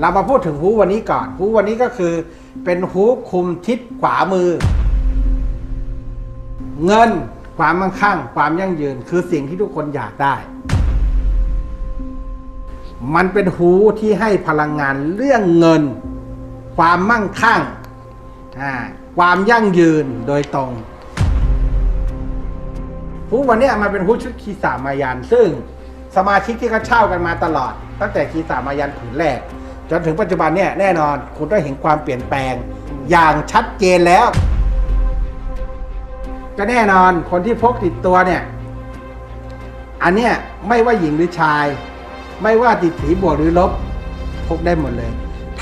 เรามาพูดถึงฮูวันนี้ก่อนฮูวันนี้ก็คือเป็นฮูคุมทิศขวามือ เงินความมั่งคั่ง ความยั่งยืนคือสิ่งที่ทุกคนอยากได้ มันเป็นฮูที่ให้พลังงานเรื่องเงิน ความมั่งคั่งความยั่งยืนโดยตรงฮูวันนี้มันเป็นฮูชุดคีสามายันซึ่งสมาชิกที่เขาเช่ากันมาตลอด ตั้งแต่คีสามายันผืนแรก จนถึงปัจจุบันเนี่ยแน่นอนคุณได้เห็นความเปลี่ยนแปลงอย่างชัดเจนแล้ว ก็แน่นอนคนที่พกติดตัวเนี่ย อันเนี้ยไม่ว่าหญิงหรือชาย ไม่ว่าติดผีบวกหรือลบพกได้หมดเลย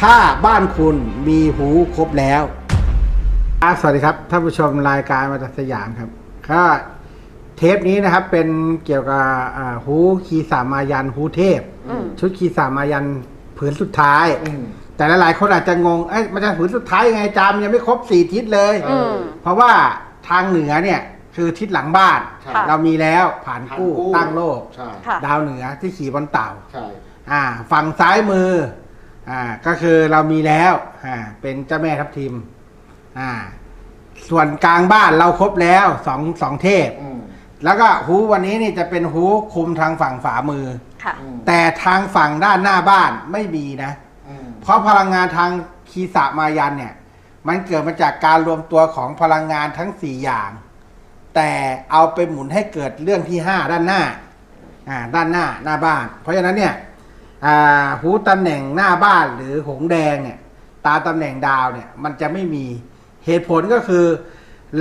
ถ้าบ้านคุณมีหูครบแล้วอะสวัสดีครับท่านผู้ชมรายการมาจากสยามครับก็เทปนี้นะครับเป็นเกี่ยวกับอ่าหูคีสามายันหูเทพอืมชุดคีสามายัน ผืนสุดท้ายแต่หลายๆคนอาจจะงงเอ้ยมันจะผืนสุดท้ายยังไงจามยังไม่ครบสี่ทิศเลย อืม เพราะว่าทางเหนือเนี่ยคือทิศหลังบ้าน ใช่ค่ะเรามีแล้วผ่านกู้ผ่านกู้ ตั้งโลก ใช่ค่ะ ดาวเหนือที่ขี่บนเต่า ใช่อ่าฝั่งซ้ายมืออ่าก็คือเรามีแล้วอ่าเป็นเจ้าแม่ทับทิมอ่าส่วนกลางบ้านเราครบแล้วสองสองเทพ อืม แล้วก็ฮูวันนี้นี่จะเป็นฮูคุมทางฝั่งฝามือ ค่ะอืมแต่ทางฝั่งด้านหน้าบ้านไม่มีนะอืมเพราะพลังงานทางคีสะมายันเนี่ย มันเกิดมาจากการรวมตัวของพลังงานทั้งสี่อย่าง แต่เอาไปหมุนให้เกิดเรื่องที่ห้าด้านหน้าอ่าด้านหน้าหน้าบ้าน เพราะฉะนั้นเนี่ยอ่าหูตำแหน่งหน้าบ้านหรือหงแดงเนี่ยตาตำแหน่งดาวเนี่ยมันจะไม่มีเหตุผลก็คือ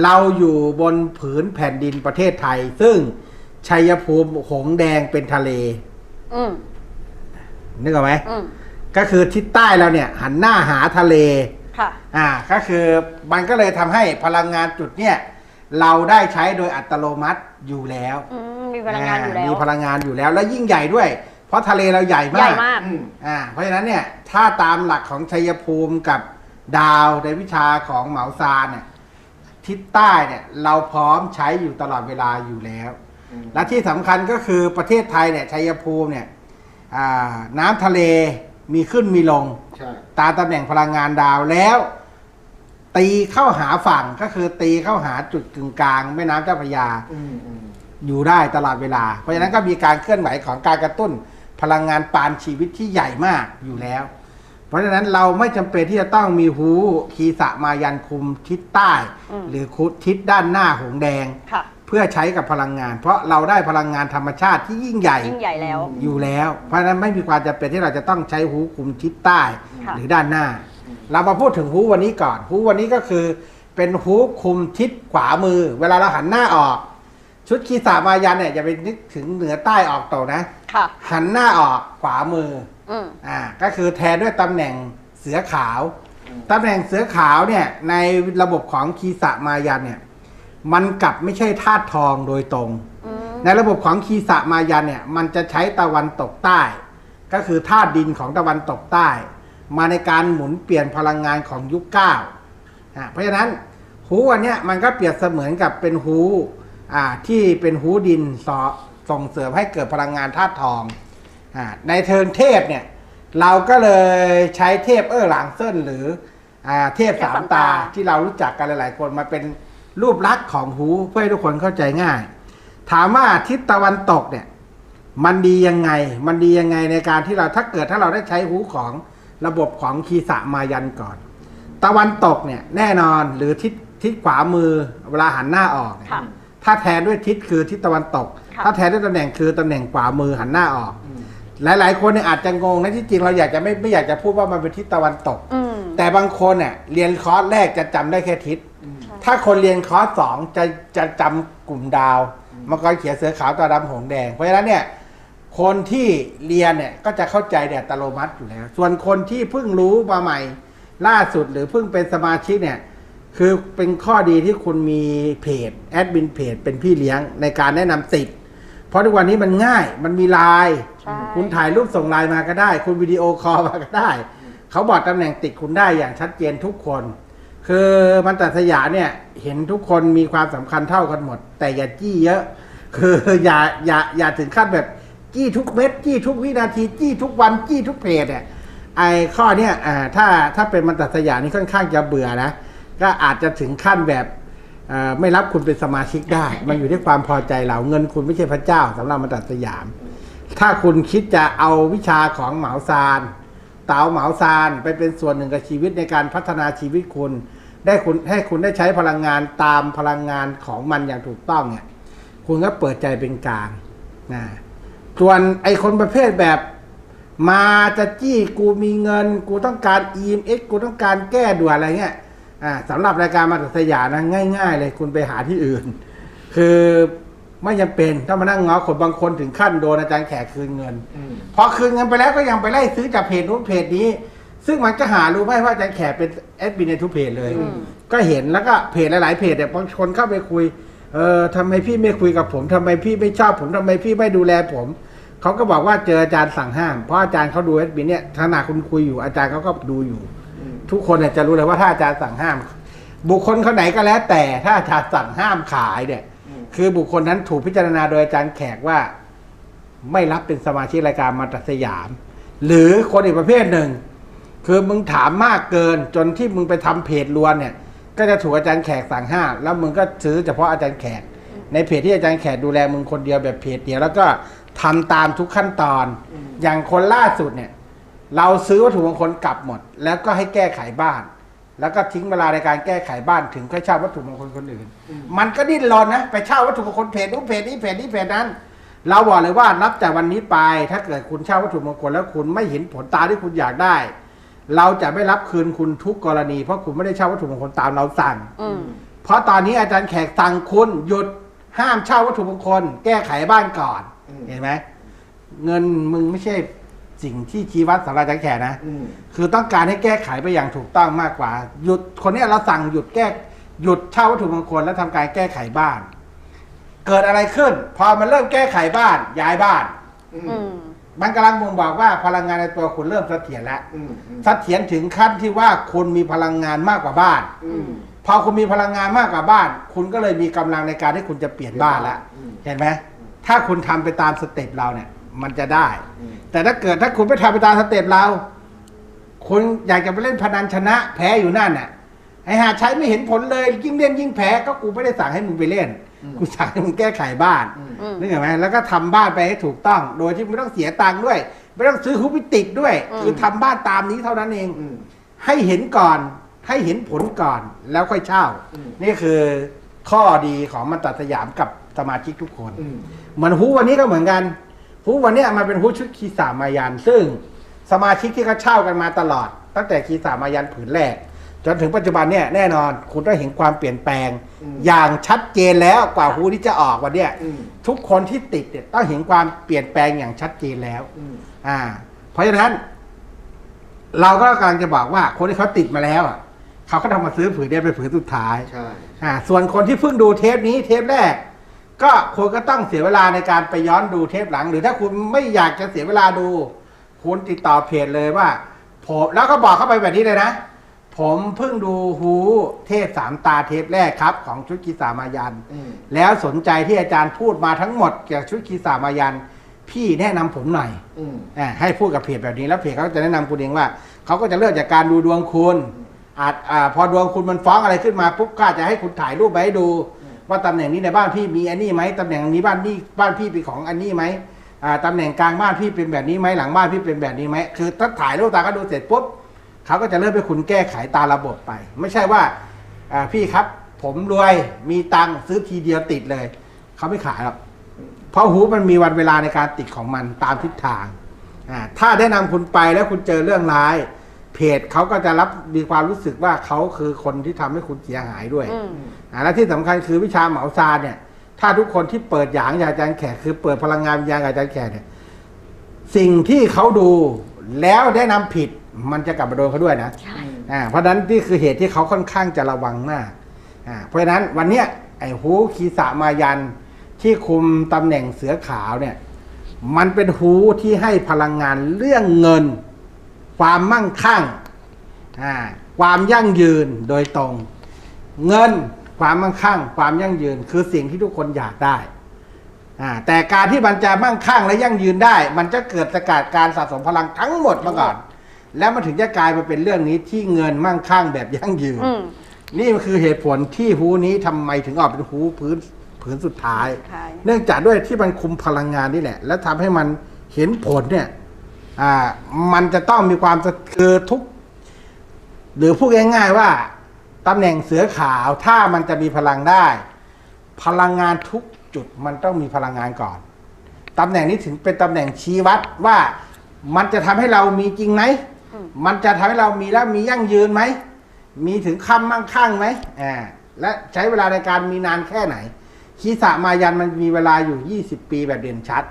เราอยู่บนผืนแผ่นดินประเทศไทย ซึ่งชัยภูมิหงแดงเป็นทะเล อืมนึกออกไหมอืมก็คือทิศใต้เราเนี่ย หันหน้าหาทะเล ค่ะ อ่าก็คือมันก็เลยทำให้พลังงานจุดเนี่ย เราได้ใช้โดยอัตโนมัติอยู่แล้วอืมมีพลังงานอยู่แล้วมีพลังงานอยู่แล้วแล้วยิ่งใหญ่ด้วย เพราะทะเลเราใหญ่ใหมาญ่กมาก อืมอ่าเพราะฉะนั้นเนี่ยถ้าตามหลักของชัยภูมิกับดาวในวิชาของเหมาซานเนี่ยทิศใต้เนี่ยเราพร้อมใช้อยู่ตลอดเวลาอยู่แล้วอืม และที่สำคัญก็คือประเทศไทยเนี่ยชัยภูมิเนี่ยอ่าน้ำทะเลมีขึ้นมีลงใช่ตามตำแหน่งพลังงานดาวแล้ว ตีเข้าหาฝั่งก็คือตีเข้าหาจุดกึ่งกลางแม่น้ำเจ้าพระยาอืมอืมอยู่ได้ตลอดเวลา เพราะฉะนั้นก็มีการเคลื่อนไหวของการกระตุ้นพลังงานปานชีวิตที่ใหญ่มากอยู่แล้ว เพราะฉะนั้นเราไม่จำเป็นที่จะต้องมีหูคีสะมายันคุมทิศใต้อืมหรือคุดทิศด้านหน้าหงแดงค่ะ เพื่อใช้กับพลังงาน เพราะเราได้พลังงานธรรมชาติที่ยิ่งใหญ่ยิ่งใหญ่แล้ว อยู่แล้ว เพราะฉะนั้นไม่มีความจำเป็นที่เราจะต้องใช้หูคุมทิศใต้ค่ะ หรือด้านหน้า เรามาพูดถึงหูวันนี้ก่อน หูวันนี้ก็คือ เป็นหูคุมทิศขวามือ เวลาเราหันหน้าออก ชุดคีสามายันเนี่ยอย่าไปนึกถึงเหนือใต้ออกโตนะ ค่ะ หันหน้าออกขวามือ อืม อ่าก็คือแทนด้วยตำแหน่งเสือขาว ตำแหน่งเสือขาวเนี่ยในระบบของคีสะมายันเนี่ย มันกลับไม่ใช่ธาตุทองโดยตรงอืมในระบบของคีสะมายันเนี่ย มันจะใช้ตะวันตกใต้ ก็คือธาตุดินของตะวันตกใต้ มาในการหมุนเปลี่ยนพลังงานของยุคเก้าอ่าเพราะฉะนั้นหูอันเนี้ยมันก็เปรียบเสมือนกับเป็นหูอ่าที่เป็นหูดินสอส่งเสริมให้เกิดพลังงานธาตุทองอ่าในเทิร์นเทพเนี่ยเราก็เลยใช้เทพเออหลางเส้นหรืออ่าเทพสามตาที่เรารู้จักกันหลาย ๆ คนมาเป็น รูปลักษณ์ของหูเพื่อให้ทุกคนเข้าใจง่าย ถามว่าทิศตะวันตกเนี่ย มันดียังไง มันดียังไงในการที่เราถ้าเกิดถ้าเราได้ใช้หูของระบบของคีสะมายันก่อน ตะวันตกเนี่ยแน่นอนหรือทิศทิศขวามือเวลาหันหน้าออกเนี่ยค่ะ ถ้าแทนด้วยทิศคือทิศตะวันตก ค่ะ ถ้าแทนด้วยตำแหน่งคือตำแหน่งขวามือหันหน้าออกอืมหลาย ๆ คนเนี่ยอาจจะงงนะที่จริงเราอยากจะไม่ไม่อยากจะพูดว่ามันเป็นทิศตะวันตก อืม แต่บางคนเนี่ยเรียนคอร์สแรกจะจำได้แค่ทิศอืม ถ้าคนเรียนคอร์สสองจะจะจำกลุ่มดาวมังกรเขียวเสือขาวตัวดำหงส์แดง เพราะฉะนั้นเนี่ยคนที่เรียนเนี่ยก็จะเข้าใจแดดตโลมัติอยู่แล้ว ส่วนคนที่เพิ่งรู้มาใหม่ล่าสุดหรือเพิ่งเป็นสมาชิกเนี่ยคือเป็นข้อดีที่คุณมีเพจแอดมินเพจเป็นพี่เลี้ยงในการแนะนำสิทธิ์เพราะทุกวันนี้มันง่ายมันมีไลน์ใช่คุณถ่ายรูปส่งไลน์มาก็ได้ คุณวิดีโอคอลมาก็ได้ เขาบอกตำแหน่งติดคุณได้อย่างชัดเจนทุกคน คือมันตัดสยามเนี่ยเห็นทุกคนมีความสำคัญเท่ากันหมด แต่อย่าจี้เยอะ คืออย่าอย่าอย่าถึงขั้นแบบจี้ทุกเม็ดจี้ทุกวินาทีจี้ทุกวันจี้ทุกเพจเนี่ยไอ้ข้อเนี้ยอ่าถ้าถ้าเป็นมันตัดสยามนี่ค่อนข้างจะเบื่อนะก็อาจจะถึงขั้นแบบเออไม่รับคุณเป็นสมาชิกได้ มันอยู่ที่ความพอใจเราเงินคุณไม่ใช่พระเจ้าสำหรับมันตัดสยาม ถ้าคุณคิดจะเอาวิชาของเหมาซานเต๋าเหมาซานไปเป็นส่วนหนึ่งกับชีวิตในการพัฒนาชีวิตคุณ ได้คุณให้คุณได้ใช้พลังงานตามพลังงานของมันอย่างถูกต้องเนี่ยคุณก็เปิดใจเป็นกลางนะส่วนไอคนประเภทแบบมาจะจี้กูมีเงิน กูต้องการ EMX กูต้องการแก้ด่วนอะไรเงี้ยอ่าสำหรับรายการมาตัดสยามนะง่าย ๆ เลยคุณไปหาที่อื่น คือไม่จำเป็นถ้ามานั่งง้อคนบางคนถึงขั้นโดนอาจารย์แขกคืนเงินอืมพอคืนเงินไปแล้วก็ยังไปไล่ซื้อจากเพจนู้นเพจนี้ ซึ่งมันก็หารู้ไหมว่าอาจารย์แขกเป็นแอดมินในทุกเพจเลย อืม ก็เห็นแล้วก็เพจหลาย ๆ เพจเนี่ยบางคนเข้าไปคุย เออทำไมพี่ไม่คุยกับผมทำไมพี่ไม่ชอบผมทำไมพี่ไม่ดูแลผมเขาก็บอกว่าเจออาจารย์สั่งห้ามเพราะอาจารย์เขาดูแอดมินเนี่ยขณะคุณคุยอยู่อาจารย์เขาก็ดูอยู่อืมทุกคนเนี่ยจะรู้เลยว่าถ้าอาจารย์สั่งห้าม บุคคลคนไหนก็แล้ว แต่ถ้าอาจารย์สั่งห้ามขายเนี่ยอืมคือบุคคลนั้นถูกพิจารณาโดยอาจารย์แขกว่า ไม่รับเป็นสมาชิกรายการมาตัดสยาม หรือคนอีกประเภทหนึ่ง คือมึงถามมากเกินจนที่มึงไปทำเพจล้วนเนี่ย ก็จะถูกอาจารย์แขกสั่งห้าแล้วมึงก็ซื้อเฉพาะอาจารย์แขก ในเพจที่อาจารย์แขกดูแลมึงคนเดียวแบบเพจเดียวแล้วก็ทำตามทุกขั้นตอน อย่างคนล่าสุดเนี่ย เราซื้อวัตถุมงคลกลับหมด แล้วก็ให้แก้ไขบ้าน แล้วก็ทิ้งเวลาในการแก้ไขบ้านถึงค่อยเช่าวัตถุมงคลคนอื่น มันก็ดิ้นรนนะไปเช่าวัตถุมงคลเพจนู้นเพจนี้เพจนี้เพจนั้น เราบอกเลยว่านับจากวันนี้ไป ถ้าเกิดคุณเช่าวัตถุมงคลแล้วคุณไม่เห็นผลตาที่คุณอยากได้ เราจะไม่รับคืนคุณทุกกรณี เพราะคุณไม่ได้เช่าวัตถุมงคลตามเราสั่ง อืม เพราะตอนนี้อาจารย์แขกสั่งคุณหยุดห้ามเช่าวัตถุมงคล แก้ไขบ้านก่อน อืม เห็นไหมเงินมึงไม่ใช่สิ่งที่ชี้วัดสำหรับอาจารย์แขกนะ อืม คือต้องการให้แก้ไขไปอย่างถูกต้องมากกว่า หยุดคนเนี้ยเราสั่งหยุดแก้หยุดเช่าวัตถุมงคลแล้วทำการแก้ไขบ้าน เกิดอะไรขึ้น พอมันเริ่มแก้ไขบ้านย้ายบ้าน อือืม มมันกำลังบ่งบอกว่าพลังงานในตัวคุณเริ่มเสถียรแล้วอืมอืมเสถียรถึงขั้นที่ว่าคุณมีพลังงานมากกว่าบ้าน อืม พอคุณมีพลังงานมากกว่าบ้าน คุณก็เลยมีกำลังในการที่คุณจะเปลี่ยนบ้านแล้วอืมเห็นไหมถ้าคุณทำไปตามสเต็ปเราเนี่ย มันจะได้ อืม แต่ถ้าเกิดถ้าคุณไม่ทำไปตามสเต็ปเรา คุณอยากจะไปเล่นพนันชนะแพ้อยู่นั่นน่ะไอ้หาใช้ไม่เห็นผลเลยยิ่งเล่นยิ่งแพ้ก็กูไม่ได้สั่งให้มึงไปเล่น กูสั่งให้มึงแก้ไขบ้านอืมอืมนึกเห็นไหมแล้วก็ทำบ้านไปให้ถูกต้อง โดยที่ไม่ต้องเสียตังค์ด้วย ไม่ต้องซื้อฮูปิติกด้วยอืมคือทำบ้านตามนี้เท่านั้นเองอืมให้เห็นก่อนให้เห็นผลก่อนแล้วค่อยเช่าอืมนี่คือข้อดีของมันตัดสยามกับสมาชิกทุกคนอืมเหมือนฮูวันนี้ก็เหมือนกันฮูวันเนี้ยมันเป็นฮูชุดคีสามายัน ซึ่งสมาชิกที่เขาเช่ากันมาตลอด ตั้งแต่คีสามายันผืนแรก จนถึงปัจจุบันเนี่ยแน่นอนคุณได้เห็นความเปลี่ยนแปลงอย่างชัดเจนแล้วกว่าฮูที่จะออกวันเนี้ยอืม ทุกคนที่ติดเนี่ยต้องเห็นความเปลี่ยนแปลงอย่างชัดเจนแล้ว อืม อ่า เพราะฉะนั้น เราก็กำลังจะบอกว่า คนที่เขาติดมาแล้วอะเขาก็ต้องมาซื้อผืนเนี้ยเป็นผืนสุดท้าย ใช่ อ่าส่วนคนที่เพิ่งดูเทปนี้เทปแรก ก็คุณก็ต้องเสียเวลาในการไปย้อนดูเทปหลัง หรือถ้าคุณไม่อยากจะเสียเวลาดู คุณติดต่อเพจเลยว่าผมแล้วก็บอกเข้าไปแบบนี้เลยนะ ผมเพิ่งดูฮูเทพสามตาเทปแรกครับ ของชุดกีสามายัน อืม แล้วสนใจที่อาจารย์พูดมาทั้งหมดเกี่ยวกับชุดกีสามายัน พี่แนะนำผมหน่อย อืม อ่าให้พูดกับเพจแบบนี้แล้วเพจเขาก็จะแนะนำคุณเองว่าเขาก็จะเริ่มจากการดูดวงคุณอาจอ่าพอดวงคุณมันฟ้องอะไรขึ้นมาปุ๊บก็อาจจะให้คุณถ่ายรูปไปให้ดู ว่าตำแหน่งนี้ในบ้านพี่มีอันนี้ไหมตำแหน่งนี้บ้านนี่บ้านพี่เป็นของอันนี้ไหมอ่าตำแหน่งกลางบ้านพี่เป็นแบบนี้ไหมหลังบ้านพี่เป็นแบบนี้ไหมคือถ้าถ่ายรูปตาก็ดูเสร็จปุ๊บ เขาก็จะเริ่มให้คุณแก้ไขตามระบบไป ไม่ใช่ว่าอ่าพี่ครับ ผมรวยมีตังค์ซื้อทีเดียวติดเลย เขาไม่ขายหรอกเพราะหูมันมีวันเวลาในการติดของมันตามทิศทางอ่าถ้าได้นำคุณไปแล้วคุณเจอเรื่องร้าย เพจเขาก็จะรับมีความรู้สึกว่าเขาคือคนที่ทำให้คุณเสียหายด้วยอืมอ่าและที่สำคัญคือวิชาเหมาซานเนี่ย ถ้าทุกคนที่เปิดหยางอย่างอาจารย์แขกคือเปิดพลังงานวิญญาณกับอาจารย์แขกเนี่ยสิ่งที่เขาดูแล้วได้นำผิด มันจะกลับมาโดนเขาด้วยนะใช่อ่าเพราะฉะนั้นนี่คือเหตุที่เขาค่อนข้างจะระวังมากอ่าเพราะฉะนั้นวันเนี้ยไอ้ฮูคีสามายันที่คุมตำแหน่งเสือขาวเนี่ย มันเป็นฮูที่ให้พลังงานเรื่องเงิน ความมั่งคั่งอ่าความยั่งยืนโดยตรง เงินความมั่งคั่ง ความยั่งยืนคือสิ่งที่ทุกคนอยากได้อ่าแต่การที่มันจะมั่งคั่งและยั่งยืนได้ มันจะเกิดจากการสะสมพลังทั้งหมดมาก่อน แล้วมันถึงจะกลายมาเป็นเรื่องนี้ที่เงินมั่งคั่งแบบยั่งยืนอืมนี่มันคือเหตุผลที่ฮูนี้ทำไมถึงออกเป็นฮูพื้นผืนสุดท้ายท้าย เนื่องจากด้วยที่มันคุมพลังงานนี่แหละ แล้วทำให้มันเห็นผลเนี่ยอ่ามันจะต้องมีความสะคือทุก หรือพูดง่ายๆว่าตำแหน่งเสือขาวถ้ามันจะมีพลังได้ พลังงานทุกจุดมันต้องมีพลังงานก่อนตำแหน่งนี้ถึงเป็นตำแหน่งชี้วัดว่ามันจะทำให้เรามีจริงไหมอื มมันจะทำให้เรามีแล้วมียั่งยืนไหม มีถึงคำมั่งคั่งไหมอ่าและใช้เวลาในการมีนานแค่ไหน คีสะมายันมันมีเวลาอยู่ 20 ปีแบบเด่นชัด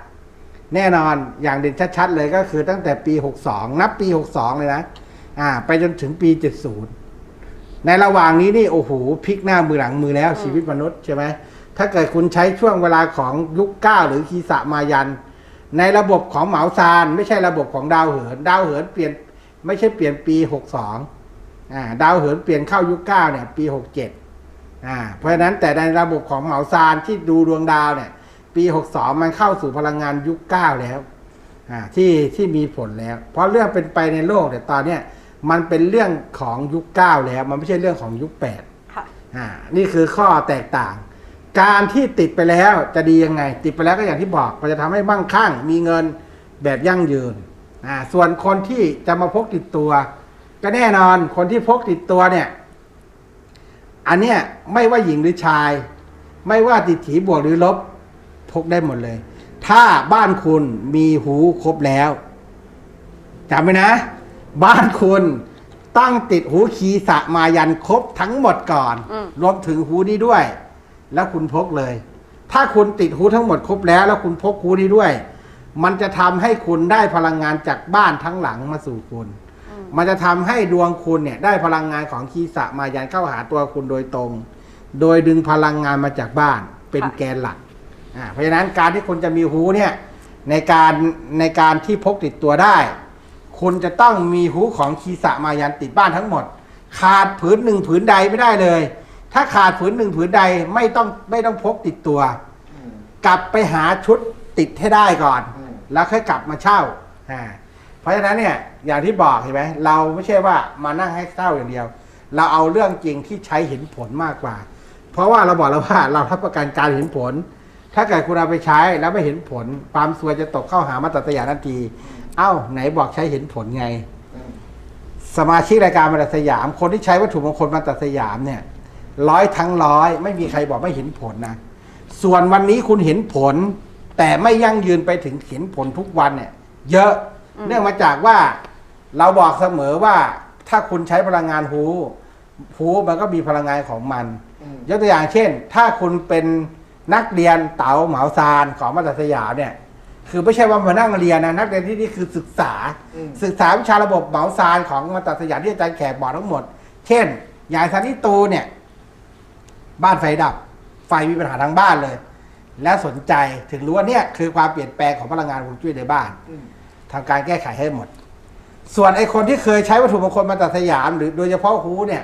แน่นอนอย่างเด่นชัดๆเลยก็คือตั้งแต่ปี 62 นับปี 62 เลยนะอ่าไปจนถึงปี 70 ในระหว่างนี้นี่โอ้โหพลิกหน้ามือหลังมือแล้วชีวิตมนุษย์ใช่ไหมถ้าเกิดคุณใช้ช่วงเวลาของยุค9หรือคีสะมายัน ในระบบของเหมาซาน ไม่ใช่ระบบของดาวเหิน ดาวเหินเปลี่ยน ไม่ใช่เปลี่ยนปี 62อ่าดาวเหินเปลี่ยนเข้ายุค9เนี่ยปี 67อ่าเพราะฉะนั้นแต่ในระบบของเหมาซานที่ดูดวงดาวเนี่ยปี 62 มันเข้าสู่พลังงานยุค 9 แล้วอ่าที่ที่มีผลแล้ว เพราะเรื่องเป็นไปในโลกเนี่ยตอนเนี้ยมันเป็นเรื่องของยุค 9 แล้ว มันไม่ใช่เรื่องของยุค 8 ค่ะ อ่า นี่คือข้อแตกต่าง การที่ติดไปแล้วจะดียังไง ติดไปแล้วก็อย่างที่บอก มันจะทำให้มั่งคั่ง มีเงินแบบยั่งยืน อ่าส่วนคนที่จะมาพกติดตัว ก็แน่นอนคนที่พกติดตัวเนี่ย อันเนี้ยไม่ว่าหญิงหรือชาย ไม่ว่าติดถีบวกหรือลบพกได้หมดเลย ถ้าบ้านคุณมีหูครบแล้วจำไว้นะ บ้านคุณต้องติดหูคีสะมายันครบทั้งหมดก่อน อืม รวมถึงหูนี้ด้วย แล้วคุณพกเลย ถ้าคุณติดหูทั้งหมดครบแล้ว แล้วคุณพกหูนี้ด้วย มันจะทำให้คุณได้พลังงานจากบ้านทั้งหลังมาสู่คุณอืมมันจะทำให้ดวงคุณเนี่ยได้พลังงานของคีสะมายันเข้าหาตัวคุณโดยตรง โดยดึงพลังงานมาจากบ้านเป็นค่ะแกนหลักอ่าเพราะฉะนั้นการที่คุณจะมีหูเนี่ยในการในการที่พกติดตัวได้ คุณจะต้องมีหูของคีสะมายันติดบ้านทั้งหมด ขาดผืนหนึ่งผืนใดไม่ได้เลย ถ้าขาดผืนหนึ่งผืนใดไม่ต้องไม่ต้องพกติดตัวอืมกลับไปหาชุดติดให้ได้ก่อนอืม แล้วค่อยกลับมาเช่าอ่าเพราะฉะนั้นเนี่ยอย่างที่บอกเห็นไหมเราไม่ใช่ว่ามานั่งให้เช่าอย่างเดียว เราเอาเรื่องจริงที่ใช้เห็นผลมากกว่า เพราะว่าเราบอกแล้วว่าเรารับประกันการเห็นผล ถ้าเกิดคุณเอาไปใช้แล้วไม่เห็นผล ความซวยจะตกเข้าหามาตรฐานทันทีเอ้าไหนบอกใช้เห็นผลไงอืมสมาชิกรายการมาตัดสยาม คนที่ใช้วัตถุมงคลมาตัดสยามเนี่ยร้อยทั้งร้อย ไม่มีใครบอกไม่เห็นผลนะ ส่วนวันนี้คุณเห็นผล แต่ไม่ยั่งยืนไปถึงเห็นผลทุกวันเนี่ย เยอะอืมเนื่องมาจากว่าเราบอกเสมอว่าถ้าคุณใช้พลังงานฮูฮูมันก็มีพลังงานของมันอืมยกตัวอย่างเช่น ถ้าคุณเป็นนักเรียนเต๋าเหมาซานของมาตรสยามเนี่ย คือไม่ใช่ว่ามานั่งเรียนนะนักเรียนที่นี่คือศึกษาอืมศึกษาวิชาระบบเหมาซานของมาตรสยามที่อาจารย์แขกบอกทั้งหมด เช่น อย่างสันนิตูเนี่ย บ้านไฟดับ ไฟมีปัญหาทางบ้านเลย แล้วสนใจถึงรู้ว่าเนี่ยคือความเปลี่ยนแปลงของพลังงานฮวงจุ้ยในบ้านอืมทำการแก้ไขให้หมด ส่วนไอ้คนที่เคยใช้วัตถุมงคลมาตัดสยาม หรือโดยเฉพาะฮูเนี่ย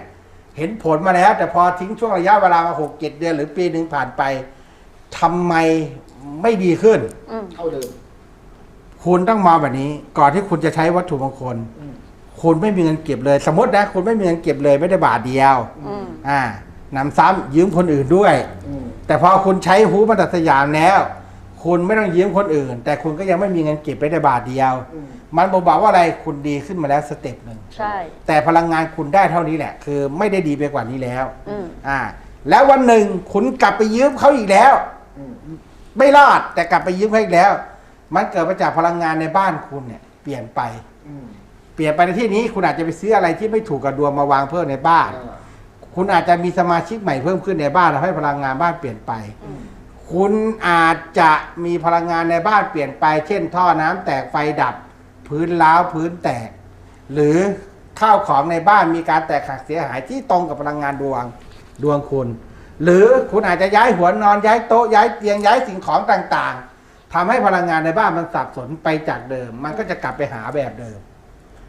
เห็นผลมาแล้ว แต่พอทิ้งช่วงระยะเวลามาหกเจ็ดเดือนหรือปีหนึ่งผ่านไปทำไมไม่ดีขึ้นอืมเท่าเดิมคุณต้องมองแบบนี้ ก่อนที่คุณจะใช้วัตถุมงคลอืมคุณไม่มีเงินเก็บเลย สมมตินะ คุณไม่มีเงินเก็บเลยไม่ได้บาทเดียวอืม อ่านำซ้ำยืมคนอื่นด้วยอืมแต่พอคุณใช้ฮูมาตัดสยามแล้ว คุณไม่ต้องยืมคนอื่น แต่คุณก็ยังไม่มีเงินเก็บไปได้บาทเดียวอืมมันบอกบอกว่าอะไรคุณดีขึ้นมาแล้วสเต็ปหนึ่งใช่ แต่พลังงานคุณได้เท่านี้แหละ คือไม่ได้ดีไปกว่านี้แล้วอืม อ่า แล้ววันหนึ่งคุณกลับไปยืมเขาอีกแล้วอืมไม่รอดแต่กลับไปยืมเขาอีกแล้ว มันเกิดมาจากพลังงานในบ้านคุณเนี่ย เปลี่ยนไปอืมเปลี่ยนไปในที่นี้คุณอาจจะไปซื้ออะไรที่ไม่ถูกกับดวงมาวางเพิ่มในบ้าน อ่า คุณอาจจะมีสมาชิกใหม่เพิ่มขึ้นในบ้านทำให้พลังงานบ้านเปลี่ยนไป คุณอาจจะมีพลังงานในบ้านเปลี่ยนไป เช่น ท่อน้ำแตกไฟดับ พื้นร้าวพื้นแตก หรือข้าวของในบ้านมีการแตกหักเสียหายที่ตรงกับพลังงานดวงดวงคุณ หรือคุณอาจจะย้ายหัวนอนย้ายโต๊ะย้ายเตียงย้ายสิ่งของต่างๆทำให้พลังงานในบ้านมันสับสนไปจากเดิม มันก็จะกลับไปหาแบบเดิม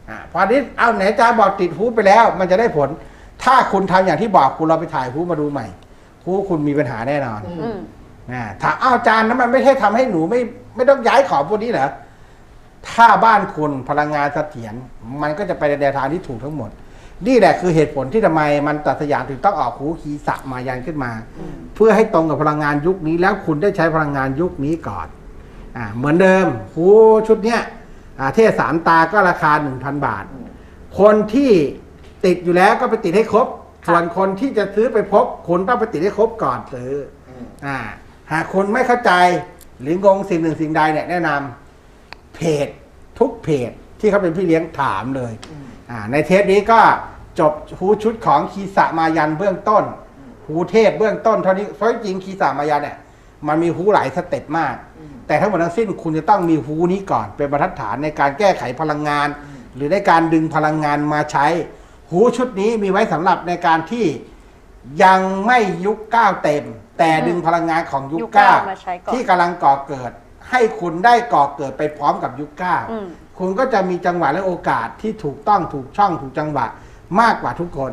อ่าพอนี้เอาไหนอาจารย์บอกติดฮูไปแล้ว มันจะได้ผล ถ้าคุณทำอย่างที่บอกคุณเราไปถ่ายฮูมาดูใหม่ฮูคุณมีปัญหาแน่นอนอือืมนะถามอ้าวอาจารย์นั้นมันไม่ใช่ทำให้หนูไม่ไม่ต้องย้ายของพวกนี้เหรอถ้าบ้านคุณพลังงานเสถียรมันก็จะไปในแนวทางที่ถูกทั้งหมด นี่แหละคือเหตุผลที่ทำไมมันตัดสยามถึงต้องออกหูขีสะมายันขึ้นมา เพื่อให้ตรงกับพลังงานยุคนี้แล้วคุณได้ใช้พลังงานยุคนี้ก่อนอ่าเหมือนเดิมหูชุดเนี้ยอ่าเทศสามตาก็ราคา1,000บาท คนที่ ติดอยู่แล้วก็ไปติดให้ครบค่ะส่วนคนที่จะซื้อไปพบคุณต้องไปติดให้ครบก่อนซื้อออ่า หากคุณไม่เข้าใจหรืองงสิ่งหนึ่งสิ่งใดเนี่ยแนะนำเพจทุกเพจที่เขาเป็นพี่เลี้ยงถามเลยอ่าในเทปนี้ก็จบหูชุดของคีสะมายันเบื้องต้นหูเทพเบื้องต้นเท่านี้เพราะจริงคีสะมายันเนี่ยมันมีหูหลายสเต็ปมาก แต่ทั้งหมดทั้งสิ้นคุณจะต้องมีหูนี้ก่อนเป็นบรรทัดฐานในการแก้ไขพลังงาน หรือในการดึงพลังงานมาใช้ หูชุดนี้มีไว้สำหรับในการที่ยังไม่ยุคเก้าเต็ม แต่ดึงพลังงานของยุคยุคเก้าเก้ามาใช้ก่อนที่กำลังก่อเกิด ให้คุณได้ก่อเกิดไปพร้อมกับยุคเก้าอืม คุณก็จะมีจังหวะและโอกาสที่ถูกต้องถูกช่องถูกจังหวะมากกว่าทุกคน